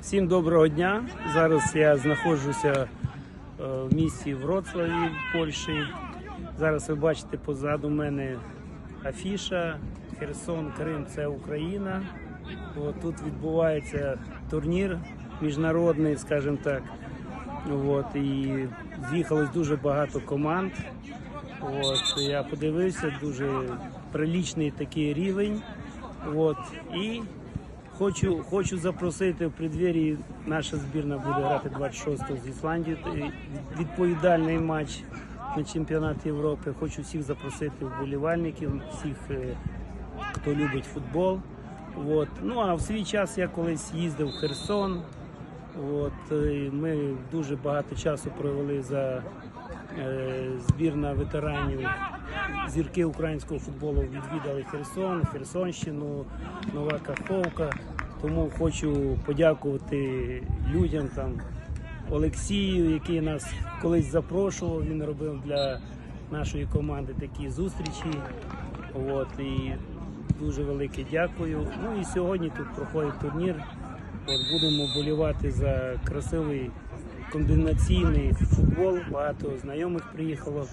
Всім доброго дня. Зараз я знаходжуся е, в місті Вроцлаві, в Польщі. Зараз ви бачите позаду мене афіша Херсон, Крим це Україна. От, тут відбувається турнір міжнародний, скажімо так. От, і з'їхалось дуже багато команд. От, я подивився, дуже прилічний такий рівень. От, і Хочу, хочу запросити в преддверії. Наша збірна буде грати 26-го з Ісландією. Відповідальний матч на чемпіонат Європи. Хочу всіх запросити вболівальників, всіх, е, хто любить футбол. От. Ну а в свій час я колись їздив в Херсон. От, ми дуже багато часу провели за збірна ветеранів. Зірки українського футболу відвідали Херсон, Херсонщину, Нова Каховка. Тому хочу подякувати людям там Олексію, який нас колись запрошував. Він робив для нашої команди такі зустрічі. От, і дуже велике дякую. Ну і сьогодні тут проходить турнір. От будемо болівати за красивий комбінаційний футбол. Багато знайомих приїхало.